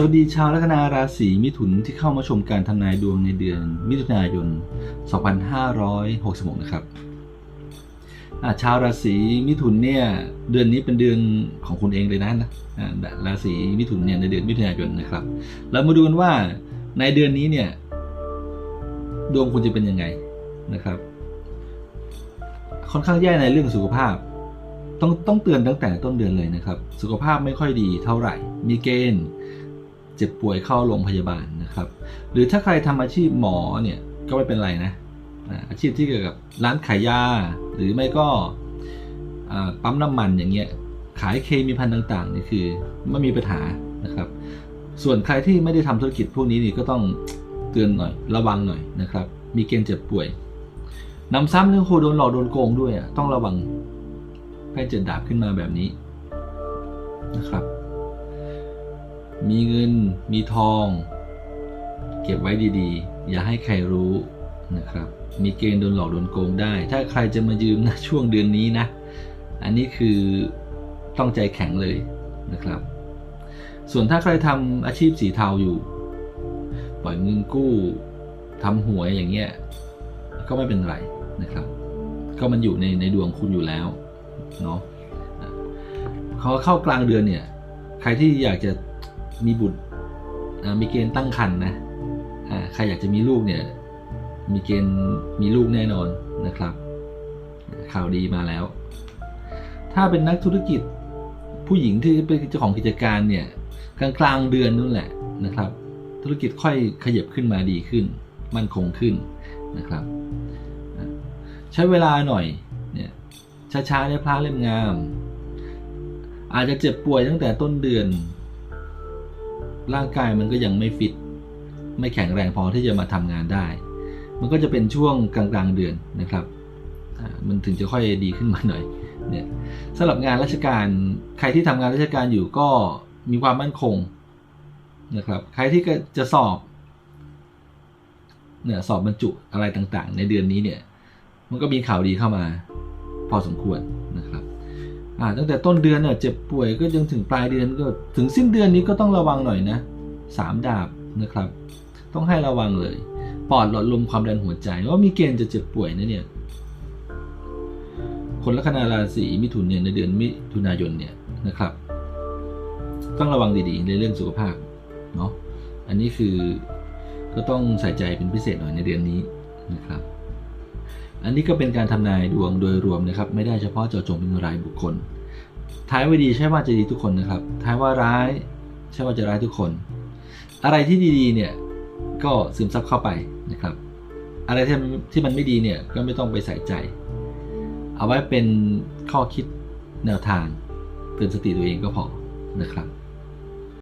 สวัสดีชาวลัคนาราศีมิถุนที่เข้ามาชมการทำนายดวงในเดือนมิถุนายน 2566 นะครับชาวราศีมิถุนเนี่ยเดือนนี้เป็นเดือนของคุณเองเลยนะนะราศีมิถุนเนี่ยในเดือนมิถุนายนนะครับ เรามาดูกันว่าในเดือนนี้เนี่ยดวงคุณจะเป็นยังไงนะครับ ค่อนข้างแย่ในเรื่องสุขภาพ ต้องต้องเตือนตั้งแต่ต้นเดือนเลยนะครับ สุขภาพไม่ค่อยดีเท่าไหร่ มีเกณฑ์ เจ็บป่วยเข้าโรงพยาบาลนะครับ หรือถ้าใครทำอาชีพหมอเนี่ยก็ไม่เป็นไรนะอาชีพที่เกี่ยวกับร้านขายยา หรือไม่ก็ปั๊มน้ำมันอย่างเงี้ยขายเคมีพันต่างๆนี่คือไม่มีปัญหานะครับ ส่วนใครที่ไม่ได้ทำธุรกิจพวกนี้นี่ก็ต้องเตือนหน่อยระวังหน่อยนะครับ มีเกณฑ์เจ็บป่วยนำซ้ำเรื่องโคโดนหลอกโดนโกงด้วยอะต้องระวังไพ่เจ็ดดาบขึ้นมาแบบนี้นะครับ มีเงิน มีทอง เก็บไว้ดีๆ อย่าให้ใครรู้นะครับ มีเกณฑ์โดนหลอกโดนโกงได้ ถ้าใครจะมายืมนะช่วงเดือนนี้นะ อันนี้คือต้องใจแข็งเลยนะครับ ส่วนถ้าใครทำอาชีพสีเทาอยู่ ปล่อยเงินกู้ทำหวยอย่างเงี้ย ก็ไม่เป็นไรนะครับ ก็มันอยู่ในในดวงคุณอยู่แล้วเนาะพอเข้ากลางเดือนเนี่ย ใครที่อยากจะ มีบุตรมีเกณฑ์ตั้งครรภ์นะใครอยากจะมีลูกเนี่ยมีเกณฑ์มีลูกแน่นอนนะครับ ข่าวดีมาแล้ว ถ้าเป็นนักธุรกิจผู้หญิงที่เป็นเจ้าของกิจการเนี่ยกลางกลางเดือนนั่นแหละนะครับ ธุรกิจค่อยขยับขึ้นมาดีขึ้น มั่นคงขึ้นนะครับ ใช้เวลาหน่อยเนี่ยช้าๆได้พระเล่มงาม อาจจะเจ็บป่วยตั้งแต่ต้นเดือน ร่างกายมันก็ยังไม่ฟิต ไม่แข็งแรงพอที่จะมาทำงานได้ มันก็จะเป็นช่วงกลางๆเดือนนะครับ มันถึงจะค่อยดีขึ้นมาหน่อยเนี่ยสำหรับงานราชการใครที่ทำงานราชการอยู่ก็มีความมั่นคงนะครับใครที่จะสอบเนี่ยสอบบรรจุอะไรต่างๆ ในเดือนนี้เนี่ยมันก็มีข่าวดีเข้ามา พอสมควร ตั้งแต่ต้นเดือนเนี่ยเจ็บป่วยก็จนถึงปลายเดือนก็ถึงสิ้นเดือนนี้ก็ต้องระวังหน่อยนะสามดาบนะครับ ต้องให้ระวังเลยปอดหลอดลมความดันหัวใจว่ามีเกณฑ์จะเจ็บป่วยนะเนี่ยคนลัคนาราศีมิถุนเนี่ยในเดือนมิถุนายนเนี่ยนะครับ ต้องระวังดีๆในเรื่องสุขภาพเนาะอันนี้คือก็ต้องใส่ใจเป็นพิเศษหน่อยในเดือนนี้นะครับ อันนี้ก็เป็นการทำนายดวงโดยรวมนะครับ ไม่ได้เฉพาะเจาะจงเป็นรายบุคคล ท้ายไว้ดีใช่ว่าจะดีทุกคนนะครับ ท้ายว่าร้ายใช่ว่าจะร้ายทุกคน อะไรที่ดีๆเนี่ยก็ซึมซับเข้าไปนะครับ อะไรที่มันที่มันไม่ดีเนี่ยก็ไม่ต้องไปใส่ใจ เอาไว้เป็นข้อคิดแนวทางเตือนสติตัวเองก็พอนะครับ